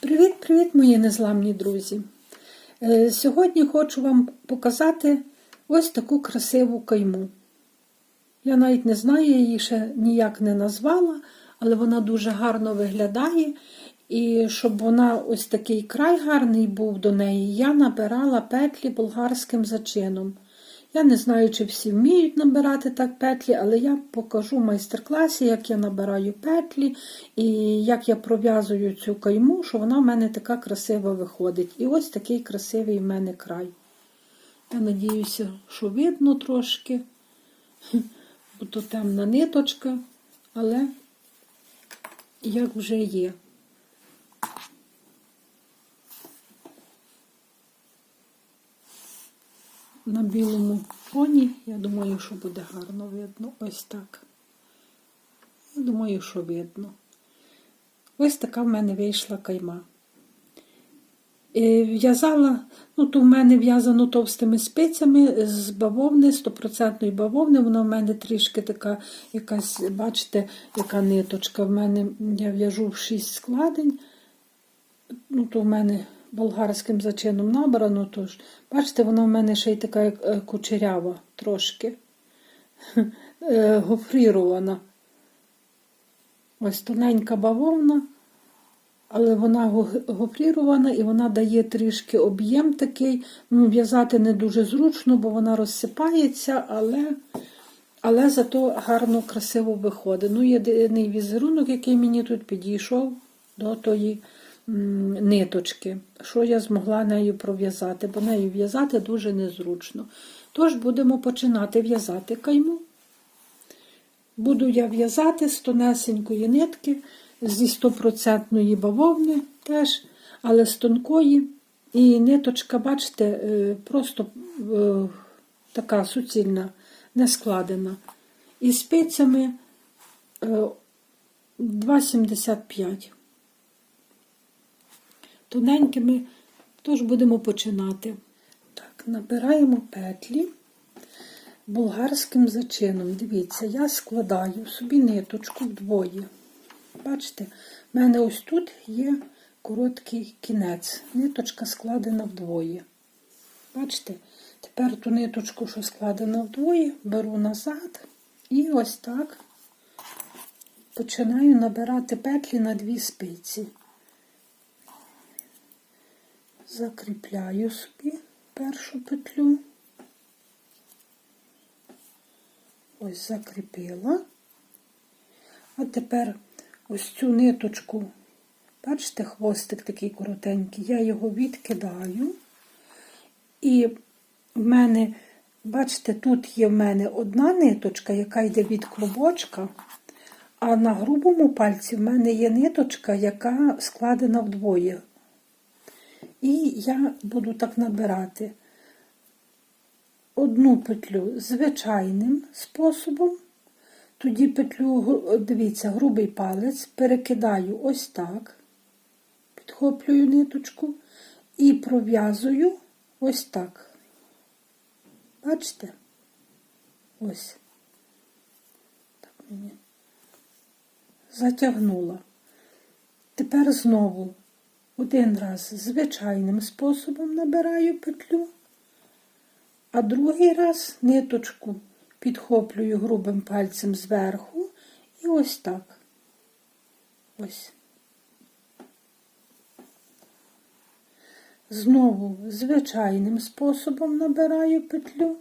Привіт-привіт, мої незламні друзі! Е, Сьогодні хочу вам показати ось таку красиву кайму. Я навіть не знаю, я її ще ніяк не назвала, але вона дуже гарно виглядає. І щоб вона ось такий край гарний був до неї, я набирала петлі болгарським зачином. Я не знаю, чи всі вміють набирати так петлі, але я покажу в майстер-класі, як я набираю петлі і як я пров'язую цю кайму, що вона в мене така красива виходить. І ось такий красивий в мене край. Я надіюся, що видно трошки, бо то темна ниточка, але як вже є. На білому фоні. Я думаю, що буде гарно видно. Ось так. Я думаю, що видно. Ось така в мене вийшла кайма. Е, В'язала, ну, то в мене в'язано товстими спицями з бавовни, 100% бавовни. Вона в мене трішки така, якась, бачите, яка ниточка. В мене я в'яжу в 6 складень. Ну, то в мене болгарським зачином набрано. Тож, бачите, вона в мене ще й така е, кучерява трошки е, гофрірована. Ось тоненька бавовна, але вона гофрірована і вона дає трішки об'єм такий. Ну, В'язати не дуже зручно, бо вона розсипається, але але зато гарно, красиво виходить. Ну, єдиний візерунок, який мені тут підійшов до тої ниточки, що я змогла нею пров'язати, бо нею в'язати дуже незручно. Тож будемо починати в'язати кайму. Буду я в'язати з тонесенької нитки, зі 100% бавовни теж, але з тонкої. І ниточка, бачите, е, просто е, така суцільна, не складена. І спицями 2,75 е, тоненькими, тож будемо починати. Так, Набираємо петлі болгарським зачином. Дивіться, я складаю собі ниточку вдвоє. Бачите, в мене ось тут є короткий кінець. Ниточка складена вдвоє. Бачите? Тепер ту ниточку, що складена вдвоє, беру назад і ось так починаю набирати петлі на дві спиці закріпляю собі першу петлю. Ось закріпила. А тепер ось цю ниточку, бачите, хвостик такий коротенький, я його відкидаю. І в мене, бачите, тут є в мене одна ниточка, яка йде від клубочка, а на грубому пальці в мене є ниточка, яка складена вдвоє. І я буду так набирати одну петлю звичайним способом. Тоді петлю, дивіться, грубий палець, перекидаю ось так, підхоплюю ниточку і пров'язую ось так. Бачите? Ось. Так мені затягнула. Тепер знову один раз звичайним способом набираю петлю, а другий раз ниточку підхоплюю грубим пальцем зверху і ось так. Ось. Знову звичайним способом набираю петлю,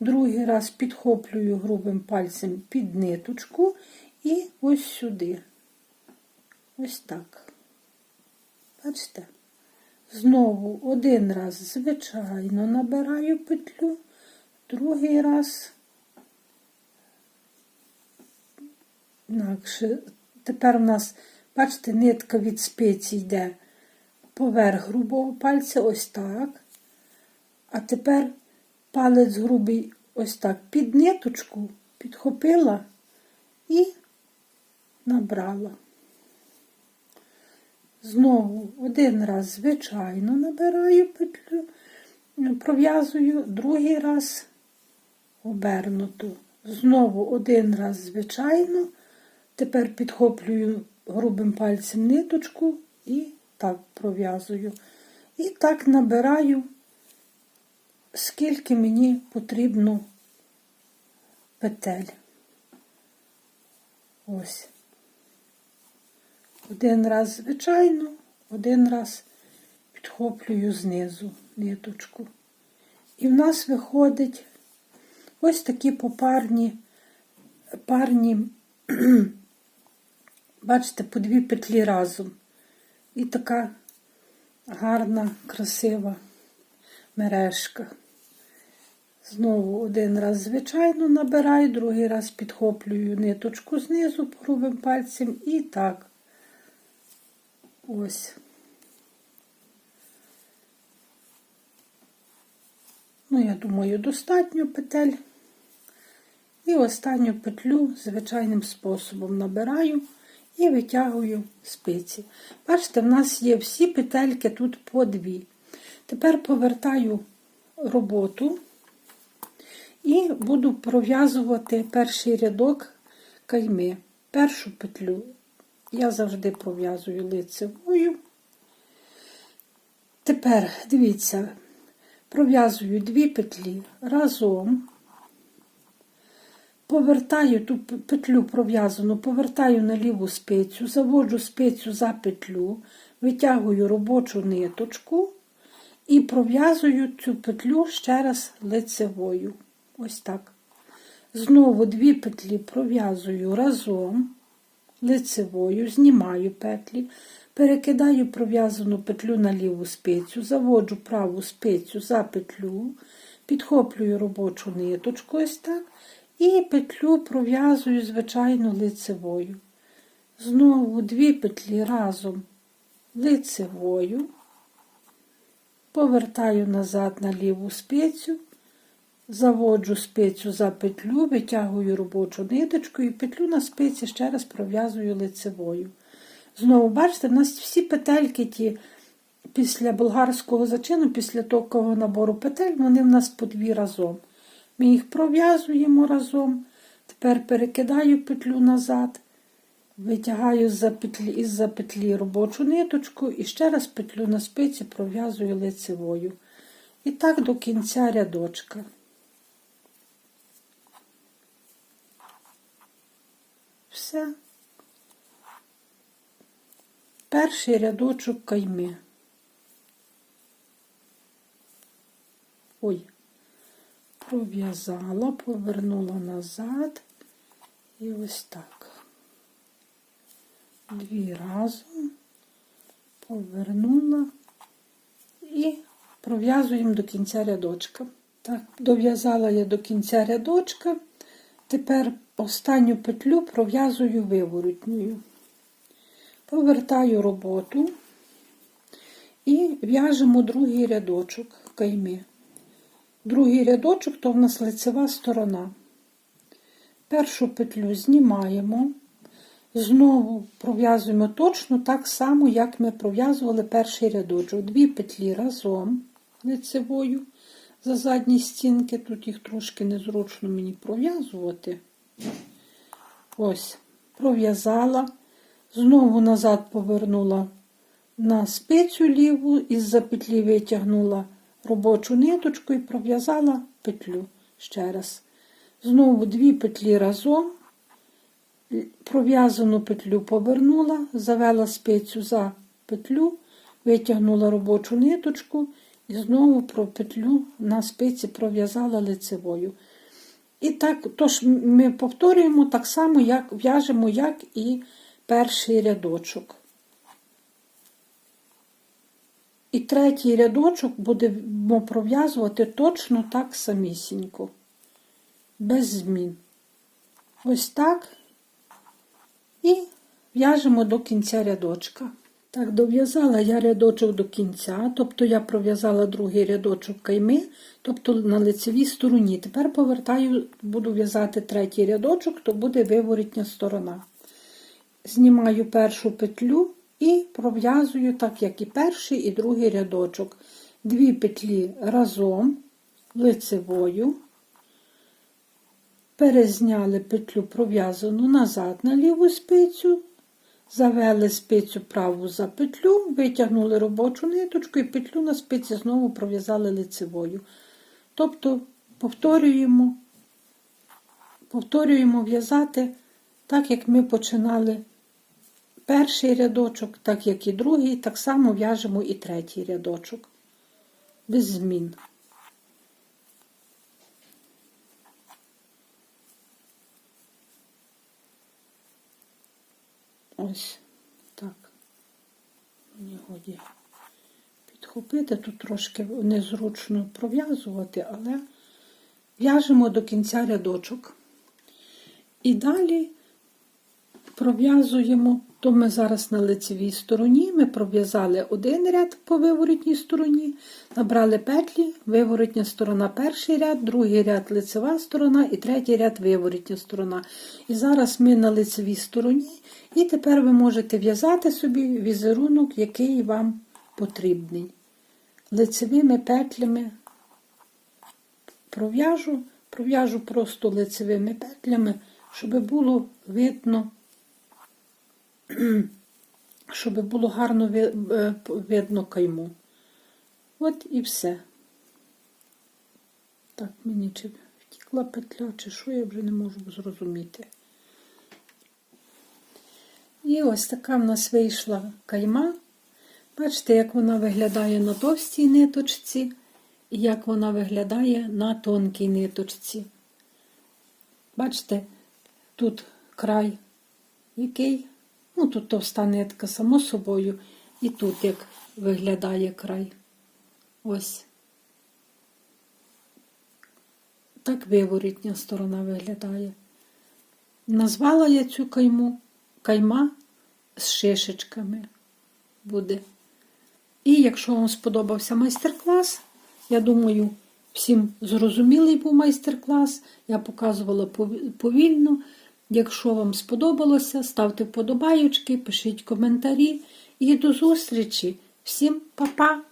другий раз підхоплюю грубим пальцем під ниточку і ось сюди. Ось так. Бачите? Знову один раз, звичайно, набираю петлю, другий раз. Інакше. Тепер у нас, бачите, нитка від спиці йде поверх грубого пальця, ось так. А тепер палець грубий ось так під ниточку підхопила і набрала. Знову один раз, звичайно, набираю петлю, пров'язую, другий раз обернуту. Знову один раз, звичайно, тепер підхоплюю грубим пальцем ниточку і так пров'язую. І так набираю, скільки мені потрібно петель. Ось. Один раз звичайно, один раз підхоплюю знизу ниточку. І в нас виходить ось такі попарні, парні, бачите, по дві петлі разом. І така гарна, красива мережка. Знову один раз, звичайно, набираю, другий раз підхоплюю ниточку знизу грубим пальцем і так. Ось. Ну, я думаю, достатньо петель. І останню петлю звичайним способом набираю і витягую спиці. Бачите, в нас є всі петельки тут по дві. Тепер повертаю роботу і буду пров'язувати перший рядок кайми. Першу петлю я завжди пров'язую лицевою. Тепер, дивіться, пров'язую дві петлі разом, повертаю ту петлю пров'язану, повертаю на ліву спицю, заводжу спицю за петлю, витягую робочу ниточку і пров'язую цю петлю ще раз лицевою. Ось так. Знову дві петлі пров'язую разом, лицевою, знімаю петлі, перекидаю пров'язану петлю на ліву спицю, заводжу праву спицю за петлю, підхоплюю робочу ниточку ось так, і петлю пров'язую, звичайно, лицевою. Знову дві петлі разом лицевою, повертаю назад на ліву спицю, заводжу спицю за петлю, витягую робочу ниточку і петлю на спиці ще раз пров'язую лицевою. Знову, бачите, в нас всі петельки ті після болгарського зачину, після такого набору петель, вони в нас по дві разом. Ми їх пров'язуємо разом. Тепер перекидаю петлю назад, витягаю з-за петлі, із-за петлі робочу ниточку і ще раз петлю на спиці пров'язую лицевою. І так до кінця рядочка. Все. Перший рядочок кайми. Ой, пров'язала, повернула назад і ось так. Дві разом повернула і пров'язуємо до кінця рядочка. Так, дов'язала я до кінця рядочка. Тепер останню петлю пров'язую виворотньою. Повертаю роботу і в'яжемо другий рядочок кайми. Другий рядочок то в нас лицева сторона. Першу петлю знімаємо, знову пров'язуємо точно так само, як ми пров'язували перший рядочок. Дві петлі разом лицевою за задні стінки. Тут їх трошки незручно мені пров'язувати. Ось, пров'язала, знову назад повернула на спицю ліву, із-за петлі витягнула робочу ниточку і пров'язала петлю ще раз. Знову дві петлі разом, пров'язану петлю повернула, завела спицю за петлю, витягнула робочу ниточку і знову про петлю на спиці пров'язала лицевою. І так, тож ми повторюємо так само, як в'яжемо, як і перший рядочок. І третій рядочок будемо пров'язувати точно так самісінько, без змін. Ось так. І в'яжемо до кінця рядочка. Так, дов'язала я рядочок до кінця, тобто я пров'язала другий рядочок кайми, тобто на лицевій стороні. Тепер повертаю, буду в'язати третій рядочок, то буде виворітня сторона. Знімаю першу петлю і пров'язую, так як і перший, і другий рядочок. Дві петлі разом лицевою. Перезняли петлю пров'язану назад на ліву спицю, Завели спицю праву за петлю, витягнули робочу ниточку і петлю на спиці знову пров'язали лицевою. Тобто повторюємо, повторюємо в'язати так, як ми починали перший рядочок, так як і другий, так само в'яжемо і третій рядочок. Без змін. Ось так. Мені годі підхопити. Тут трошки незручно пров'язувати, але в'яжемо до кінця рядочок. І далі пров'язуємо, то ми зараз на лицевій стороні, ми пров'язали один ряд по виворотній стороні, набрали петлі, виворотня сторона перший ряд, другий ряд лицева сторона і третій ряд виворотня сторона. І зараз ми на лицевій стороні, і тепер ви можете в'язати собі візерунок, який вам потрібний. Лицевими петлями пров'яжу, пров'яжу просто лицевими петлями, щоб було видно, щоб було гарно е, видно кайму. От і все. Так, мені чи втікла петля, чи що, я вже не можу зрозуміти. І ось така в нас вийшла кайма. Бачите, як вона виглядає на товстій ниточці і як вона виглядає на тонкій ниточці. Бачите, тут край який, ну тут товста нитка, само собою, і тут як виглядає край. Ось. Так виворітня сторона виглядає. Назвала я цю кайму кайма з шишечками буде. І якщо вам сподобався майстер-клас, я думаю, всім зрозумілий був майстер-клас. Я показувала повільно. Якщо вам сподобалося, ставте вподобайочки, пишіть коментарі. І до зустрічі! Всім па-па!